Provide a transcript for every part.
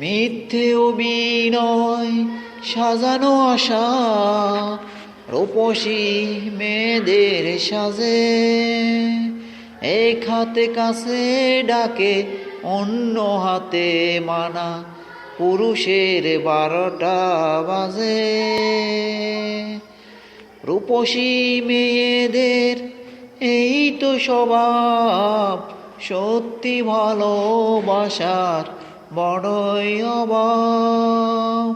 মিথ্যে অভিনয়, সাজানো আশা, রূপসী মেয়েদের সাজে। এক হাতে কাছে ডাকে, অন্য হাতে মানা, পুরুষের বারোটা বাজে। রূপসী মেয়েদের, এই তো স্বভাব, সত্যি ভালোবাসার বড়ই অভাব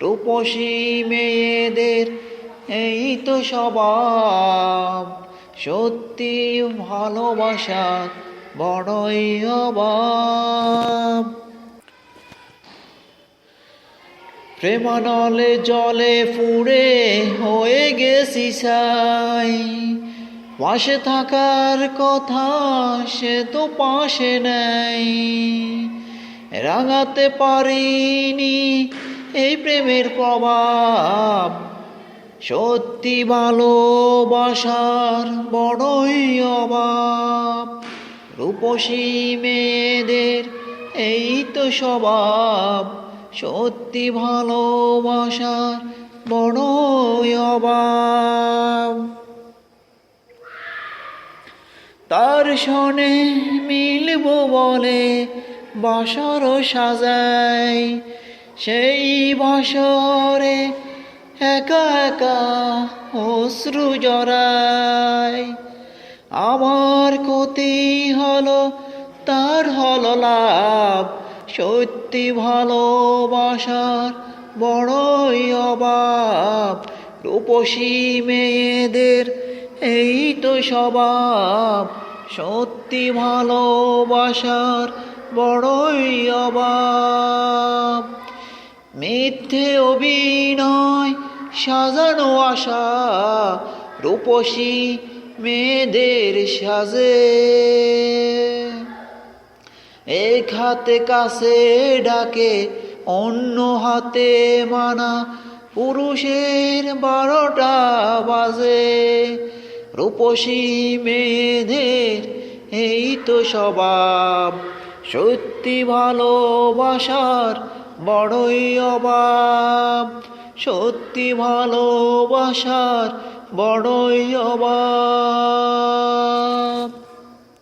রূপসী মেয়েদের এই তো স্বভাব। সত্যি ভালোবাসার বড়ই অভাব প্রেমানলে জলে পুড়ে হয়ে গেছি সাই। পাশে থাকার কথা সে তো পাশে নাই। রাঙাতে পারিনি এই প্রেমের প্রভাব সত্যি ভালোবাসার বড়ই অভাব। রূপসী মেয়েদের এই তো স্বভাব। সত্যি ভালোবাসার বড়ই অভাব। তার শনে মিলব বলে বাসর সাজাই। সেই বাসরে একা একা অশ্রু জড়াই। আমার ক্ষতি হলো, তার হলো লাভ। সত্যি ভালোবাসার বড়ই অভাব। রূপসী মেয়েদের এই তো স্বভাব, সত্যি ভালোবাসার বড়ই অভাব। মিথ্যে অভিনয়, সাজানো আশা, রূপসী মেয়েদের সাজে। এক হাতে কাছে ডাকে, অন্য হাতে মানা পুরুষের বারোটা বাজে। রূপসী মেয়েদের এই তো স্বভাব। সত্যি ভালোবাসার বড়ই অভাব। সত্যি ভালোবাসার বড়ই অভাব।